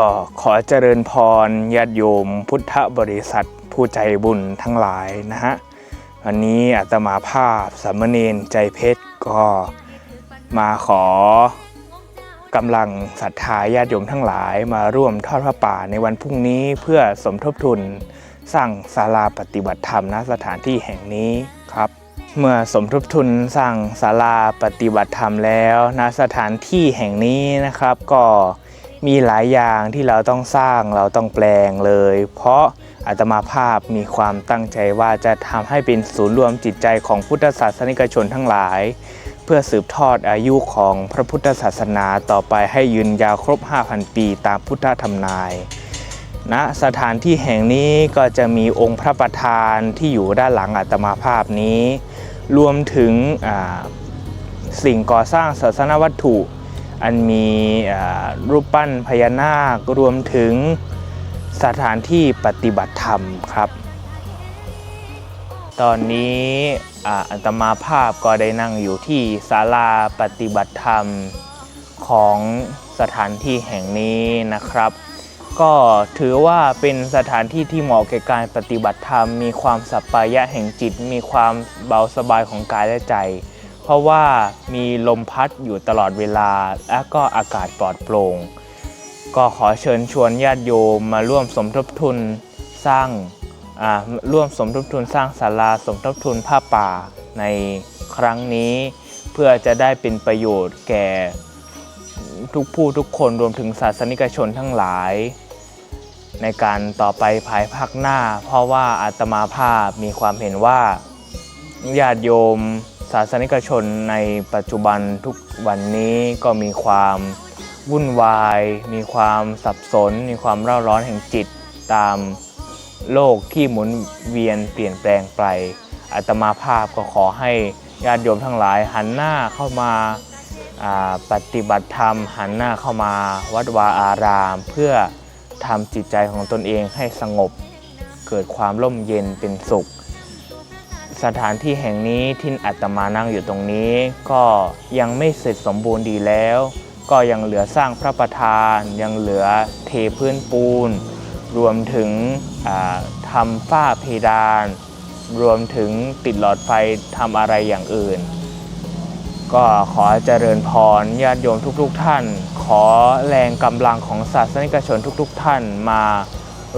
็ขอเจริญพรญาติโยม พุทธบริษัทผู้ใจบุญทั้งหลายนะฮะวันนี้อาตมาภาพสามเณรใจเพชรก็มาขอกำลังศรัทธาญาติโยมทั้งหลายมาร่วมทอดพระป่าในวันพรุ่งนี้เพื่อสมทบทุนสร้างศาลาปฏิบัติธรรมณสถานที่แห่งนี้ครับ เมื่อสมทบทุนสร้างศาลาปฏิบัติธรรมแล้วณสถานที่แห่งนี้นะครับ ก็ มีหลายอย่างที่เราต้องสร้างเราต้องแปลงเลย เพราะอาตมาภาพมีความตั้งใจว่าจะทำให้เป็นศูนย์รวมจิตใจของพุทธศาสนิกชนทั้งหลาย เพื่อสืบทอดอายุของพระพุทธศาสนาต่อไปให้ยืนยาวครบ 5,000 ปีตามพุทธธรรมนายณสถานที่แห่งนี้ก็จะมีองค์พระประธานที่อยู่ด้านหลังอาตมาภาพนี้ รวมถึงสิ่งก่อสร้างศาสนวัตถุ อันมีรูปปั้นพญานาครวมถึงสถานที่ปฏิบัติธรรมครับ ตอนนี้อ่าอัตมาภาพก็ได้นั่งอยู่ที่ศาลาปฏิบัติธรรมของสถานที่แห่งนี้นะครับ ก็ถือว่าเป็นสถานที่ที่เหมาะแก่การปฏิบัติธรรม มีความสัปปายะแห่งจิต มีความเบาสบายของกายและใจ เพราะว่ามีลมพัดอยู่ตลอดเวลา และก็อากาศปลอดโปร่ง ก็ขอเชิญชวนญาติโยมมาร่วมสมทบทุนสร้างร่วมสมทบทุนสร้างศาลาสมทบทุนผ้าป่าในครั้งนี้ เพื่อจะได้เป็นประโยชน์แก่ทุกผู้ทุกคนรวมถึงศาสนิกชนทั้งหลาย ในการต่อไปภายภาคหน้า เพราะว่าอาตมาภาพมีความเห็นว่าญาติโยม ศาสนิกชนในปัจจุบันทุกวันนี้ก็มีความวุ่นวาย มีความสับสน มีความเร่าร้อนแห่งจิตตามโลกที่หมุนเวียนเปลี่ยนแปลงไปอาตมาภาพก็ขอให้ญาติโยมทั้งหลาย หันหน้าเข้ามาปฏิบัติธรรม หันหน้าเข้ามาวัดวาอาราม เพื่อทำจิตใจของตนเองให้สงบ เกิดความร่มเย็นเป็นสุข สถานที่แห่งนี้ที่อาตมานั่งอยู่ตรงนี้ ก็ยังไม่เสร็จสมบูรณ์ดีแล้ว ก็ยังเหลือสร้างพระประธาน ยังเหลือเทพื้นปูน รวมถึงทำฝ้าเพดาน รวมถึงติดหลอดไฟทำอะไรอย่างอื่น ก็ขอเจริญพรญาติโยมทุกๆทท่าน ขอแรงกำลังของศาสนิกชนทุกๆทท่านมา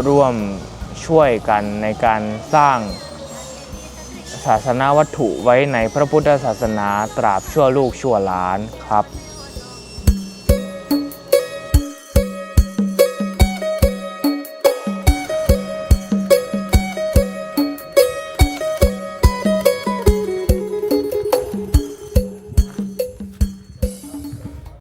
ร่วมช่วยกันในการสร้าง ศาสนาวัตถุไว้ในพระพุทธศาสนาตราบชั่วลูกชั่วหลานครับ